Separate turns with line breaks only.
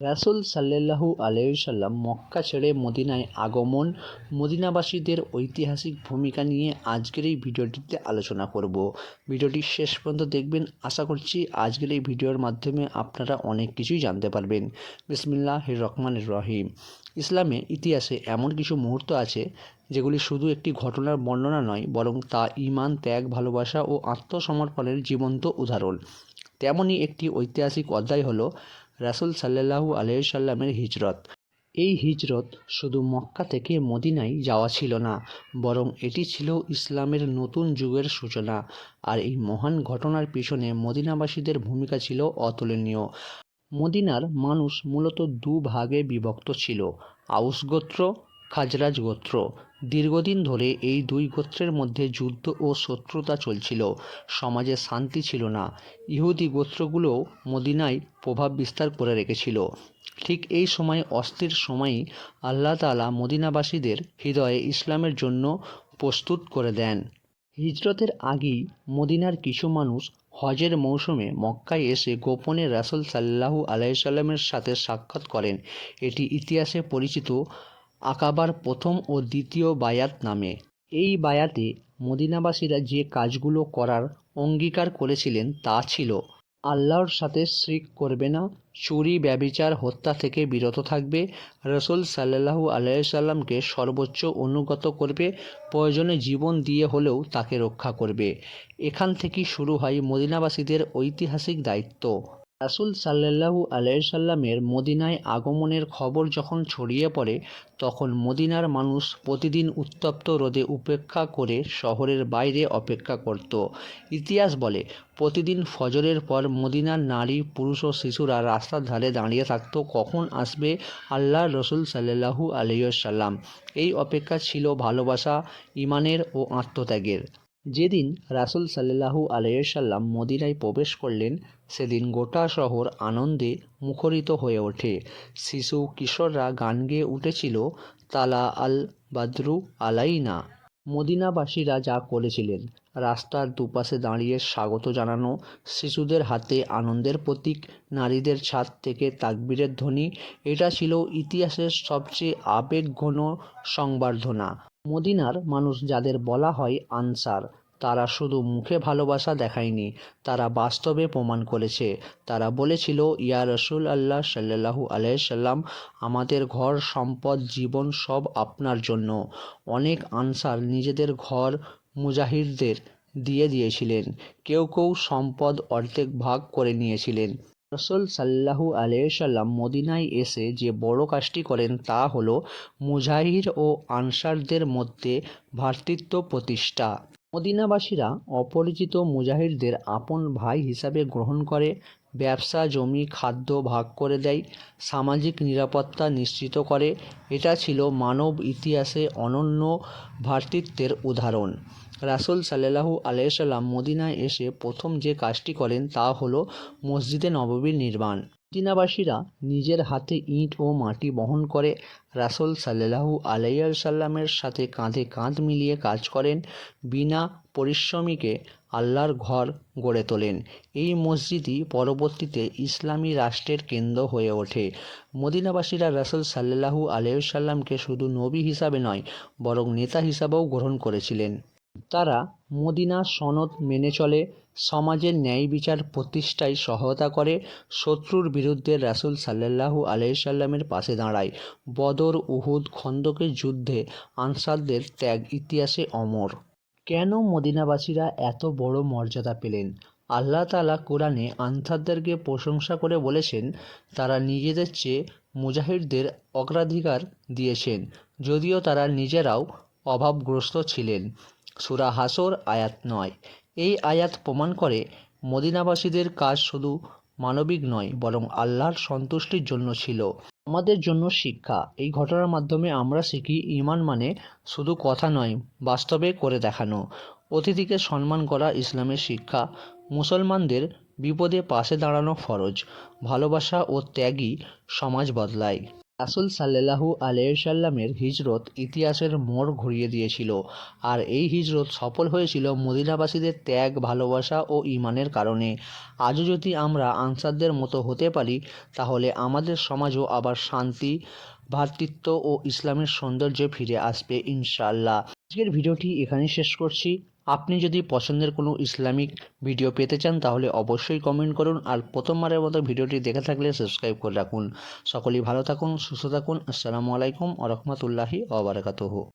রাসূল সাল্লাল্লাহু আলাইসাল্লাম মক্কা ছেড়ে মদিনায় আগমন, মদিনাবাসীদের ঐতিহাসিক ভূমিকা নিয়ে আজকের এই ভিডিওটিতে আলোচনা করব। ভিডিওটি শেষ পর্যন্ত দেখবেন। আশা করছি আজকের এই ভিডিওর মাধ্যমে আপনারা অনেক কিছুই জানতে পারবেন। বিসমিল্লাহ রহমান রহিম। ইসলামে ইতিহাসে এমন কিছু মুহূর্ত আছে যেগুলি শুধু একটি ঘটনার বর্ণনা নয়, বরং তা ঈমান, ত্যাগ, ভালোবাসা ও আত্মসমর্পণের জীবন্ত উদাহরণ। তেমনই একটি ঐতিহাসিক অধ্যায় হলো রাসূল সাল্লাল্লাহু আলাইসাল্লামের হিজরত। এই হিজরত শুধু মক্কা থেকে মদিনায় যাওয়া ছিল না, বরং এটি ছিল ইসলামের নতুন যুগের সূচনা। আর এই মহান ঘটনার পিছনে মদিনাবাসীদের ভূমিকা ছিল অতুলনীয়। মদিনার মানুষ মূলত দু ভাগে বিভক্ত ছিল আউস গোত্র খাজরাজ গোত্র। দীর্ঘদিন ধরে এই দুই গোত্রের মধ্যে যুদ্ধ ও শত্রুতা চলছিল। সমাজে শান্তি ছিল না। ইহুদি গোত্রগুলোও মদিনায় প্রভাব বিস্তার করে রেখেছিল। ঠিক এই সময় অস্থির সময়ই আল্লাহ তাআলা মদিনাবাসীদের হৃদয়ে ইসলামের জন্য প্রস্তুত করে দেন। হিজরতের আগেই মদিনার কিছু মানুষ হজের মৌসুমে মক্কায় এসে গোপনে রাসুল সাল্লাল্লাহু আলাইসাল্লামের সাথে সাক্ষাৎ করেন। এটি ইতিহাসে পরিচিত আকাবার প্রথম ও দ্বিতীয় বায়াত নামে। এই বায়াতে মদিনাবাসীরা যে কাজগুলো করার অঙ্গীকার করেছিলেন তা ছিল, আল্লাহর সাথে শিরক করবে না, চুরি, ব্যভিচার, হত্যা থেকে বিরত থাকবে, রসুল সাল্লাল্লাহু আলাইসাল্লামকে সর্বোচ্চ অনুগত করবে, প্রয়োজনে জীবন দিয়ে হলেও তাকে রক্ষা করবে। এখান থেকেই শুরু হয় মদিনাবাসীদের ঐতিহাসিক দায়িত্ব। রাসূল সাল্লাল্লাহু আলাইসাল্লামের মদিনায় আগমনের খবর যখন ছড়িয়ে পড়ে, তখন মদিনার মানুষ প্রতিদিন উত্তপ্ত রোদে উপেক্ষা করে শহরের বাইরে অপেক্ষা করত। ইতিহাস বলে, প্রতিদিন ফজরের পর মদিনার নারী, পুরুষ ও শিশুরা রাস্তার ধারে দাঁড়িয়ে থাকত, কখন আসবে আল্লাহ রসুল সাল্লাল্লাহু আলাইসাল্লাম এই অপেক্ষা ছিল ভালোবাসা, ইমানের ও আত্মত্যাগের। যেদিন রাসূল সাল্লাল্লাহু আলাইসাল্লাম মদিনায় প্রবেশ করলেন, সেদিন গোটা শহর আনন্দে মুখরিত হয়ে ওঠে। শিশু কিশোররা গান গেয়ে উঠেছিল, তালা আল বাদরু আলাইনা। মদিনাবাসীরা যা করেছিলেন, রাস্তার দুপাশে দাঁড়িয়ে স্বাগত জানানো, শিশুদের হাতে আনন্দের প্রতীক, নারীদের ছাদ থেকে তাকবীরের ধ্বনি, এটা ছিল ইতিহাসের সবচেয়ে আবেগঘন সংবর্ধনা। মদিনার মানুষ যাদের বলা হয় আনসার, তারা শুধু মুখে ভালোবাসা দেখায়নি, তারা বাস্তবে প্রমাণ করেছে। তারা বলেছিল, ইয়া রসুল আল্লাহ সাল্লাল্লাহু আলাইসাল্লাম আমাদের ঘর, সম্পদ, জীবন সব আপনার জন্য। অনেক আনসার নিজেদের ঘর মুজাহিদদের দিয়ে দিয়েছিলেন। কেউ কেউ সম্পদ অর্ধেক ভাগ করে নিয়েছিলেন। রসুল সাল্লাহু আলাইসাল্লাম মদিনায় এসে যে বড় কাজটি করেন তা হলো মুজাহির ও আনসারদের মধ্যে ভ্রাতৃত্ব প্রতিষ্ঠা। মদিনাবাসীরা অপরিচিত মুজাহিরদের আপন ভাই হিসাবে গ্রহণ করে, ব্যবসা, জমি, খাদ্য ভাগ করে দেয়, সামাজিক নিরাপত্তা নিশ্চিত করে। এটা ছিল মানব ইতিহাসে অনন্য ভ্রাতৃত্বের উদাহরণ। রাসূল সাল্লাল্লাহু আলাইসাল্লাম মদিনায় এসে প্রথম যে কাজটি করেন তা হল মসজিদে নববীর নির্মাণ। মদিনাবাসীরা নিজের হাতে ইট ও মাটি বহন করে রাসূল সাল্লাল্লাহু আলাইসাল্লামের সাথে কাঁধে কাঁধ মিলিয়ে কাজ করেন, বিনা পরিশ্রমীকে আল্লাহর ঘর গড়ে তোলেন। এই মসজিদই পরবর্তীতে ইসলামী রাষ্ট্রের কেন্দ্র হয়ে ওঠে। মদিনাবাসীরা রাসূল সাল্লাহু আলাইসাল্লামকে শুধু নবী হিসাবে নয়, বরং নেতা হিসাবেও গ্রহণ করেছিলেন। তারা মদিনা সনদ মেনে চলে, সমাজের ন্যায় বিচার প্রতিষ্ঠায় সহায়তা করে, শত্রুর বিরুদ্ধে রাসূল সাল্লাল্লাহু আলাইসাল্লামের পাশে দাঁড়ায়। বদর, উহুদ খন্দকের যুদ্ধে আনসারদের ত্যাগ ইতিহাসে অমর। কেন মদিনাবাসীরা এত বড় মর্যাদা পেলেন? আল্লাহ তালা কোরআনে আনসারদেরকে প্রশংসা করে বলেছেন, তারা নিজেদের চেয়ে মুজাহিদদের অগ্রাধিকার দিয়েছেন, যদিও তারা নিজেরাও অভাবগ্রস্ত ছিলেন। সূরা হাসর, আয়াত নয়। এই আয়াত প্রমাণ করে মদিনাবাসীদের কাজ শুধু মানবিক নয়, বরং আল্লাহর সন্তুষ্টির জন্য ছিল। আমাদের জন্য শিক্ষা। এই ঘটনার মাধ্যমে আমরা শিখি, ঈমান মানে শুধু কথা নয়, বাস্তবে করে দেখানো। অতিথিকে সম্মান করা ইসলামের শিক্ষা। মুসলমানদের বিপদে পাশে দাঁড়ানো ফরজ। ভালোবাসা ও ত্যাগই সমাজ বদলায়। রাসুল সাল্লাহু আলাইসাল্লামের হিজরত ইতিহাসের মোড় ঘুরিয়ে দিয়েছিল। আর এই হিজরত সফল হয়েছিল মদিনাবাসীদের ত্যাগ, ভালোবাসা ও ইমানের কারণে। আজও যদি আমরা আনসারদের মতো হতে পারি, তাহলে আমাদের সমাজও আবার শান্তি, ভ্রাতৃত্ব ও ইসলামের সৌন্দর্যে ফিরে আসবে ইনশাল্লাহ আজকের ভিডিওটি এখানেই শেষ করছি। আপনি যদি পছন্দের কোনো ইসলামিক ভিডিও পেতে চান, তাহলে অবশ্যই কমেন্ট করুন আর প্রথমবারের মতো ভিডিওটি দেখে থাকলে সাবস্ক্রাইব করে রাখুন। সকলেই ভালো থাকুন, সুস্থ থাকুন। আসসালামু আলাইকুম আ রহমতুল্লাহি ওবরাকাতুহু